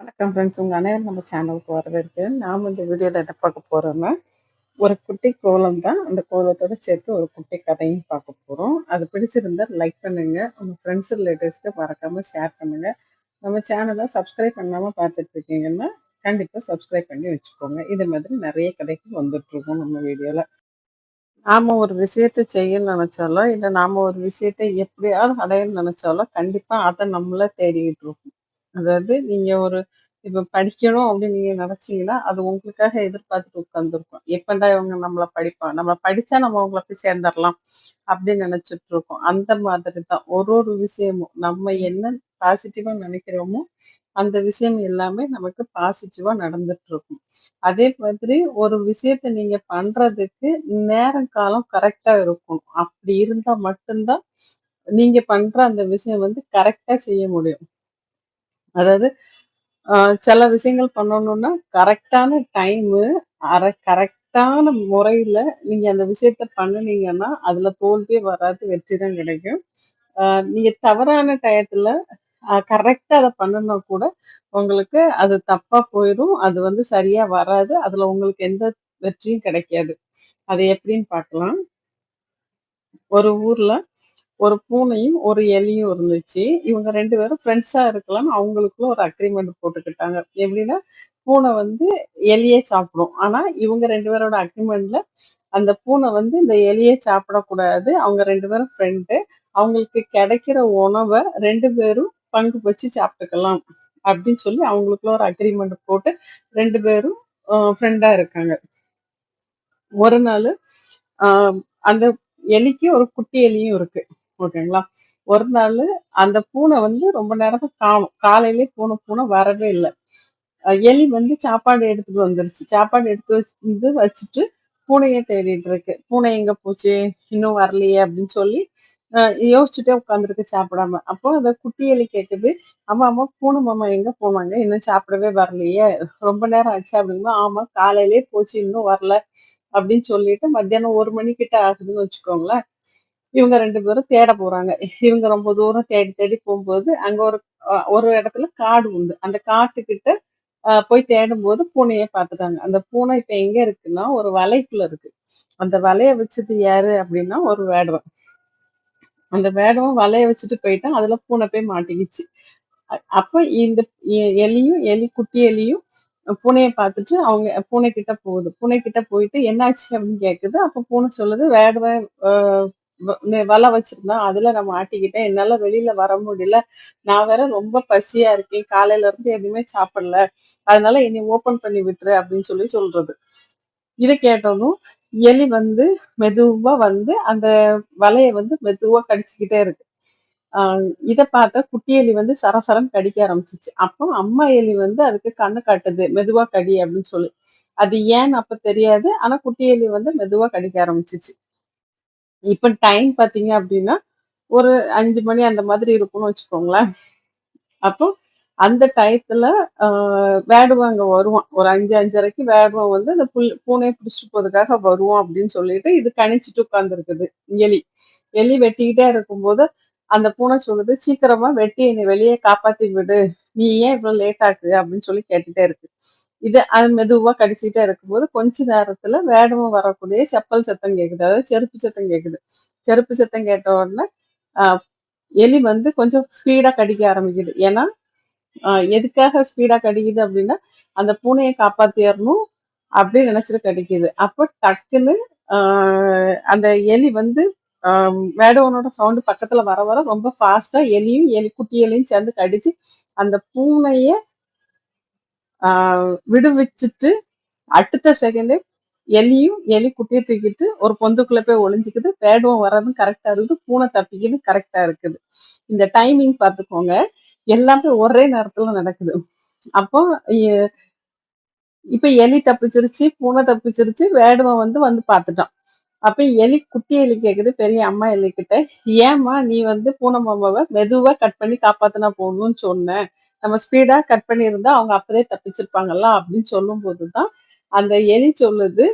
வணக்கம் ஃப்ரெண்ட்ஸ் உங்கள் அனைவரும் நம்ம சேனலுக்கு வரவேற்கு நாம் இந்த வீடியோவில் என்ன பார்க்க போகிறோம்னா ஒரு குட்டி கோலம் தான். அந்த கோலத்தோட சேர்த்து ஒரு குட்டி கதையும் பார்க்க போகிறோம் அது பிடிச்சிருந்தா லைக் பண்ணுங்கள் உங்கள் ஃப்ரெண்ட்ஸ் ரிலேட்டிவ்ஸ்க்கு மறக்காமல் ஷேர் பண்ணுங்கள் நம்ம சேனலை சப்ஸ்கிரைப் பண்ணாமல் பார்த்துட்டு இருக்கீங்கன்னா கண்டிப்பாக சப்ஸ்கிரைப் பண்ணி வச்சுக்கோங்க. இது மாதிரி நிறைய கதைகள் வந்துட்ருக்கோம் நம்ம வீடியோவில் நாம் ஒரு விஷயத்த செய்யணும்னு நினச்சாலோ இல்லை நாம் ஒரு விஷயத்தை எப்படியாவது அடையணும்னு நினச்சாலோ கண்டிப்பாக அதை நம்மளே தேடிக்கிட்டு இருக்கோம் அதாவது நீங்க ஒரு இப்ப படிக்கணும் அப்படின்னு நீங்க நினைச்சீங்கன்னா அது உங்களுக்காக எதிர்பார்த்துட்டு உட்கார்ந்துருக்கும். எப்பண்டா இவங்க நம்மளை படிப்பாங்க நம்ம படிச்சா நம்ம அவங்கள போய் சேர்ந்துடலாம் அப்படின்னு நினைச்சிட்டு இருக்கோம். அந்த மாதிரி தான். ஒரு ஒரு விஷயமும் நம்ம என்ன பாசிட்டிவா நினைக்கிறோமோ அந்த விஷயம் எல்லாமே நமக்கு பாசிட்டிவா நடந்துட்டு இருக்கும். அதே மாதிரி ஒரு விஷயத்த நீங்க பண்றதுக்கு நேரம் காலம் கரெக்டா இருக்கும் அப்படி இருந்தா மட்டும்தான் நீங்க பண்ற அந்த விஷயம் வந்து கரெக்டா செய்ய முடியும். அதாவது ஆஹ் சில விஷயங்கள் பண்ணணும்னா கரெக்டான டைமு அரை கரெக்டான முறையில நீங்க அந்த விஷயத்த பண்ணுனீங்கன்னா அதுல தோல்வியே வராது வெற்றி தான் கிடைக்கும். ஆஹ் நீங்க தவறான டயத்துல கரெக்டா அதை பண்ணனா கூட உங்களுக்கு அது தப்பா போயிடும் அது வந்து சரியா வராது அதுல உங்களுக்கு எந்த வெற்றியும் கிடைக்காது. அது எப்படின்னு பார்க்கலாம். ஒரு ஊர்ல ஒரு பூனையும் ஒரு எலியும் இருந்துச்சு. இவங்க ரெண்டு பேரும் ஃப்ரெண்ட்ஸா இருக்கலாம்னு அவங்களுக்குள்ள ஒரு அக்ரிமெண்ட் போட்டுக்கிட்டாங்க. எப்படின்னா பூனை வந்து எலியே சாப்பிடும். ஆனா இவங்க ரெண்டு பேரோட அக்ரிமெண்ட்ல அந்த பூனை வந்து இந்த எலியை சாப்பிடக்கூடாது. அவங்க ரெண்டு பேரும் ஃப்ரெண்டு அவங்களுக்கு கிடைக்கிற உணவை ரெண்டு பேரும் பங்கு வச்சு சாப்பிட்டுக்கலாம் அப்படின்னு சொல்லி அவங்களுக்குள்ள ஒரு அக்ரிமெண்ட் போட்டு ரெண்டு பேரும் ஃப்ரெண்டா இருக்காங்க. ஒரு நாள் அந்த எலிக்கு ஒரு குட்டி எலியும் இருக்கு. ஓகேங்களா ஒரு நாள் அந்த பூனை வந்து ரொம்ப நேரத்தை காணும். காலையிலே பூனை பூனை வரவே இல்லை. எலி வந்து சாப்பாடு எடுத்துட்டு வந்துருச்சு. சாப்பாடு எடுத்து வந்து வச்சுட்டு பூனையை தேடிட்டு இருக்கு. பூனை எங்க போச்சு? இன்னும் வரலையே அப்படின்னு சொல்லி யோசிச்சுட்டே உட்காந்துருக்கு சாப்பிடாம. அப்போ அந்த குட்டி எலி கேக்குது அம்மா அம்மா பூனை மாமா எங்க போனாங்க? இன்னும் சாப்பிடவே வரலையே. ரொம்ப நேரம் ஆச்சு அப்படின்னா ஆமா காலையிலே போச்சு இன்னும் வரல. அப்படின்னு சொல்லிட்டு மத்தியானம் ஒரு மணிக்கிட்ட ஆகுதுன்னு வச்சுக்கோங்களேன். இவங்க ரெண்டு பேரும் தேட போறாங்க. இவங்க ரொம்ப தூரம் தேடி தேடி போகும்போது அங்க ஒரு ஒரு இடத்துல காடு உண்டு. அந்த காட்டுக்கிட்ட போய் தேடும் போது பூனையை பார்த்துட்டாங்க. அந்த பூனை இப்ப எங்க இருக்குன்னா ஒரு வலைக்குள்ள இருக்கு. அந்த வலைய வச்சது யாரு அப்படின்னா ஒரு வேடவன் அந்த வேடவன் வலைய வச்சுட்டு போயிட்டான் அதுல பூனை போய் மாட்டிக்கிச்சு. அப்ப இந்த எலியும் எலி குட்டி எலியும் பூனையை பார்த்துட்டு அவங்க பூனை கிட்ட போகுது. பூனை கிட்ட போயிட்டு என்னாச்சு அப்படின்னு கேக்குது. அப்ப பூனை சொல்லுது வேடவன் வலை வச்சிருந்தோம் அதுல நம்ம மாட்டிக்கிட்டேன். என்னால வெளியில வர முடியல. நான் வேற ரொம்ப பசியா இருக்கேன். காலையில இருந்து எதுவுமே சாப்பிடல. அதனால என்னை ஓபன் பண்ணி விட்டுரு அப்படின்னு சொல்லி சொல்றது. இதை கேட்டதும் எலி வந்து மெதுவா வந்து அந்த வலையை வந்து மெதுவா கடிச்சுக்கிட்டே இருக்கு. ஆஹ் இதை பார்த்தா குட்டி எலி வந்து சரசரம் கடிக்க ஆரம்பிச்சிச்சு. அப்போ அம்மா எலி வந்து அதுக்கு கண்ணு காட்டுது. மெதுவா கடி அப்படின்னு சொல்லி. அது ஏன்னு அப்ப தெரியாது. ஆனா குட்டி எலி வந்து மெதுவா கடிக்க ஆரம்பிச்சிச்சு. இப்ப டைம் பாத்தீங்க அப்படின்னா ஒரு அஞ்சு மணி அந்த மாதிரி இருக்கும்னு வச்சுக்கோங்களேன். அப்போ அந்த டயத்துல ஆஹ் வேடுவன் அங்க வருவான். ஒரு அஞ்சு அஞ்சரைக்கு வேடுவன் வந்து அந்த புல் பூனை பிடிச்சிட்டு போறதுக்காக வருவான் அப்படின்னு சொல்லிட்டு இது கணிச்சிட்டு உட்கார்ந்துருக்குது. எலி. எலி வெட்டிக்கிட்டே இருக்கும்போது அந்த பூனை சொல்லுது சீக்கிரமா வெட்டி என்னை வெளியே காப்பாத்தி விடு. நீ ஏன் இவ்வளவு லேட் ஆகுது அப்படின்னு சொல்லி கேட்டுட்டே இருக்கு. இது அது மெதுவா கடிச்சிட்டே இருக்கும்போது கொஞ்ச நேரத்துல வேடமும் வரக்கூடிய செப்பல் சத்தம் கேக்குது. அதாவது செருப்பு சத்தம் கேக்குது. செருப்பு சத்தம் கேட்ட உடனே ஆஹ் எலி வந்து கொஞ்சம் ஸ்பீடா கடிக்க ஆரம்பிக்குது. ஏன்னா ஆஹ் எதுக்காக ஸ்பீடா கடிக்குது அப்படின்னா அந்த பூனையை காப்பாத்திடணும் அப்படின்னு நினைச்சிட்டு கடிக்குது. அப்போ டக்குன்னு அந்த எலி வந்து வேடவனோட சவுண்டு பக்கத்துல வர வர ரொம்ப ஃபாஸ்டா எலியும் எலி குட்டி எலியும் சேர்ந்து கடிச்சு அந்த பூனையை விடுவிச்சுட்டு அடுத்த செகண்டே எலியும் எலி குட்டியை தூக்கிட்டு ஒரு பொந்துக்குள்ள போய் ஒளிஞ்சுக்குது. வேடுவம் வர்றதும் கரெக்டா இருக்குது. பூனை தப்பிக்கிறது கரெக்டா இருக்குது. இந்த டைமிங் பார்த்துக்கோங்க. எல்லாமே ஒரே நேரத்துல நடக்குது. அப்போ இப்ப எலி தப்பிச்சிருச்சு பூனை தப்பிச்சிருச்சு வேடுவன் வந்து வந்து பார்த்துட்டான். அப்ப எலி குட்டி எலி கேக்குது பெரிய அம்மா எலி கிட்ட ஏமா நீ வந்து பூனை மாமாவை மெதுவா கட் பண்ணி காப்பாத்தினா போகணும்னு சொன்ன. நம்ம ஸ்பீடா கட் பண்ணி இருந்தா அவங்க அப்பதே தப்பிச்சிருப்பாங்கல்ல அப்படின்னு சொல்லும் போதுதான் அந்த எலி சொல்லுது.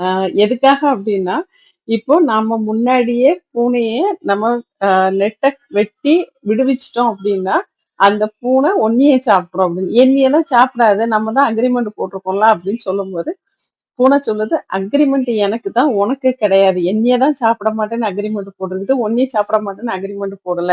ஆஹ் எதுக்காக அப்படின்னா இப்போ நாம முன்னாடியே பூனைய நம்ம நெட்டை வெட்டி விடுவிச்சிட்டோம் அப்படின்னா அந்த பூனை ஒன்னியே சாப்பிட்றோம் அப்படின்னு. என்னையெல்லாம் சாப்பிடாது நம்ம தான் அக்ரிமெண்ட் போட்டிருக்கோம்ல? அப்படின்னு சொல்லும் போது பூனை சொல்லுது அக்ரிமெண்ட் எனக்கு தான் உனக்கு கிடையாது. என்னையே தான் சாப்பிட மாட்டேன்னு அக்ரிமெண்ட் போட்டிருக்குது. ஒன்னே சாப்பிட மாட்டேன்னு அக்ரிமெண்ட் போடல.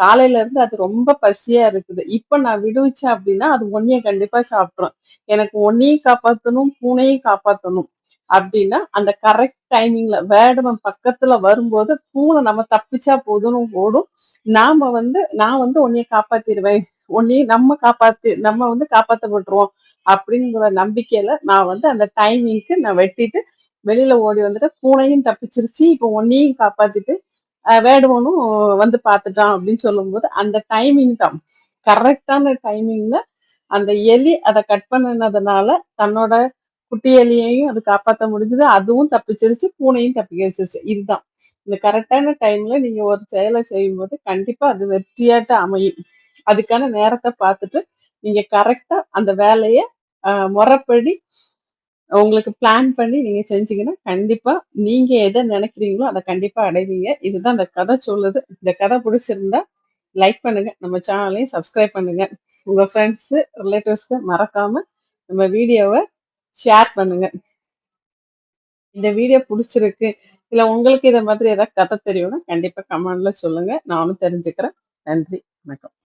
காலையில இருந்து அது ரொம்ப பசியா இருக்குது. இப்ப நான் விடுவிச்சேன் அப்படின்னா அது ஒன்னைய கண்டிப்பா சாப்பிட்றோம் எனக்கு ஒன்னையும் காப்பாத்தணும் பூனையும் காப்பாத்தணும் அப்படின்னா அந்த கரெக்ட் டைமிங்ல வேடவன் பக்கத்துல வரும்போது பூனை நம்ம தப்பிச்சா போதும்னு ஓடும். நாம வந்து நான் வந்து உன்னைய காப்பாத்திடுவேன் உன்னையும் நம்ம காப்பாத்தி நம்ம வந்து காப்பாற்றப்பட்டுருவோம் அப்படிங்கிற நம்பிக்கையில நான் வந்து அந்த டைமிங்க்கு நான் வெட்டிட்டு வெளியில ஓடி வந்துட்டு பூனையும் தப்பிச்சிருச்சு. இப்போ ஒன்னையும் காப்பாத்திட்டு வேடுவனும் வந்து பார்த்துட்டான் அப்படின்னு சொல்லும்போது அந்த டைமிங் தான். கரெக்டான டைமிங்ல அந்த எலி அதை கட் பண்ணினதுனால தன்னோட குட்டி எலியையும் அது காப்பாற்ற முடிஞ்சது. அதுவும் தப்பிச்சிருச்சு பூனையும் தப்பி வச்சிருச்சு இதுதான். இந்த கரெக்டான டைம்ல நீங்க ஒரு செயலை செய்யும்போது கண்டிப்பா அது வெற்றியாட்ட அமையும். அதுக்கான நேரத்தை பார்த்துட்டு நீங்க கரெக்டா அந்த வேலையை முறைப்படி உங்களுக்கு பிளான் பண்ணி நீங்க செஞ்சீங்கன்னா கண்டிப்பா நீங்க எதை நினைக்கிறீங்களோ அதை கண்டிப்பா அடைவீங்க. இதுதான் அந்த கதை சொல்லுது. இந்த கதை பிடிச்சிருந்தா லைக் பண்ணுங்க. நம்ம சேனலையும் சப்ஸ்கிரைப் பண்ணுங்க. உங்க ஃப்ரெண்ட்ஸ் ரிலேட்டிவ்ஸ்க்கு மறக்காம நம்ம வீடியோவை ஷேர் பண்ணுங்க. இந்த வீடியோ பிடிச்சிருக்கு இல்ல உங்களுக்கு இதை மாதிரி ஏதாவது கதை தெரியும்னா கண்டிப்பா கமெண்ட்ல சொல்லுங்க. நானும் தெரிஞ்சுக்கிறேன். நன்றி. வணக்கம்.